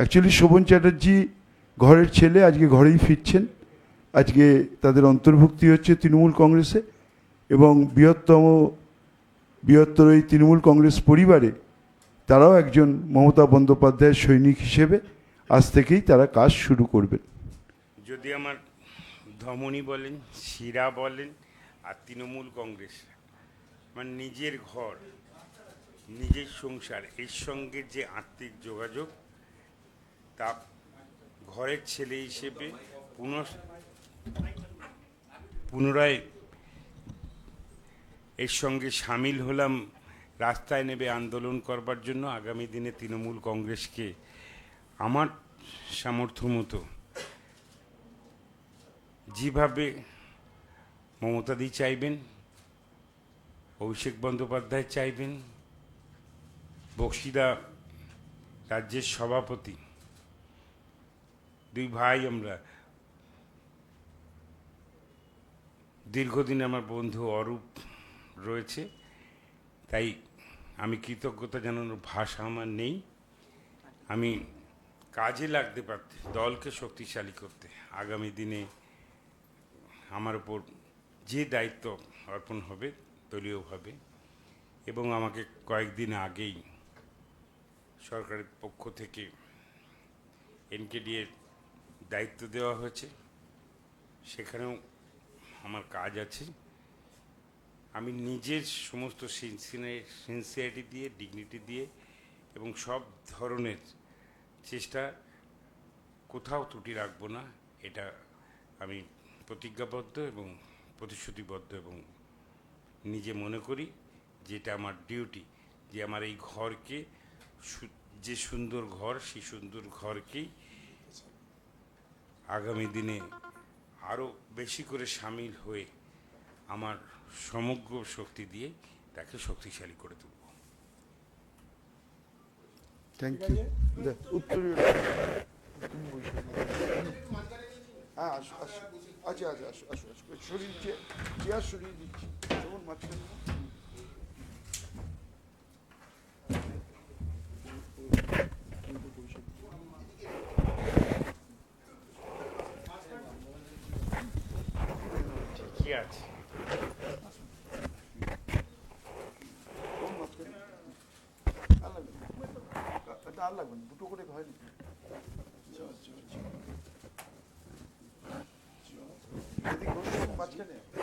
Actually Sovan Chatterjee ঘরের ছেলে, আজকে ঘরেই ফিরছেন। আজকে তাদের অন্তর্ভুক্তি হচ্ছে তৃণমূল কংগ্রেসে এবং বৃহত্তম, বৃহত্তর এই তৃণমূল কংগ্রেস পরিবারে তারাও একজন মমতা বন্দ্যোপাধ্যায়ের সৈনিক হিসেবে আজ থেকেই তারা কাজ শুরু করবেন। যদি আমার ধমনী বলেন, শিরা বলেন, আর তৃণমূল কংগ্রেস মানে নিজের ঘর, নিজের সংসার, এর সঙ্গে যে আর্থিক যোগাযোগ তা ঘরের ছেলে হিসেবে পুনঃ পুনরায় এর সঙ্গে সামিল হলাম, রাস্তায় নেবে আন্দোলন করবার জন্য আগামী দিনে তৃণমূল কংগ্রেসকে আমার সামর্থ্য মতো যেভাবে মমতাদি চাইবেন, অভিষেক বন্দ্যোপাধ্যায় চাইবেন, বক্সিদা রাজ্যের সভাপতি দুই ভাই আমরা। দীর্ঘদিন আমার বন্ধু অরূপ রয়েছে, তাই আমি কৃতজ্ঞতা জানানোর ভাষা আমার নেই। আমি কাজে লাগতে পারতে, দলকে শক্তিশালী করতে আগামী দিনে আমার উপর যে দায়িত্ব অর্পণ হবে, দলীয়ভাবে, এবং আমাকে কয়েকদিন আগেই সরকারের পক্ষ থেকে এনকেডি এর দায়িত্ব দেওয়া হয়েছে। সেখানেও আমার কাজ আছে। আমি নিজের সমস্ত সিনসিয়ারিটি দিয়ে ডিগনিটি দিয়ে এবং সব ধরনের চেষ্টা কোথাও ত্রুটি রাখব না, এটা আমি প্রতিজ্ঞাবদ্ধ এবং প্রতিশ্রুতিবদ্ধ এবং নিজে মনে করি যে এটা আমার ডিউটি যে আমার এই ঘরকে যে সুন্দর ঘর, সেই সুন্দর ঘরকেই আগামী দিনে আরও বেশি করে সামিল হয়ে আমার সমগ্র শক্তি দিয়ে তাকে শক্তিশালী করে তুলব। থ্যাংক ইউ হ্যাঁ আসো আসো। আচ্ছা আচ্ছা আসো আসো আসো। শরীর চেয়ার সরিয়ে দিচ্ছি। যেমন মাঝখানে ঠিকই আছে কোন মাঝখানে আর লাগবে না। এটা আর লাগবে দুটো করে হয় নাকি এদিক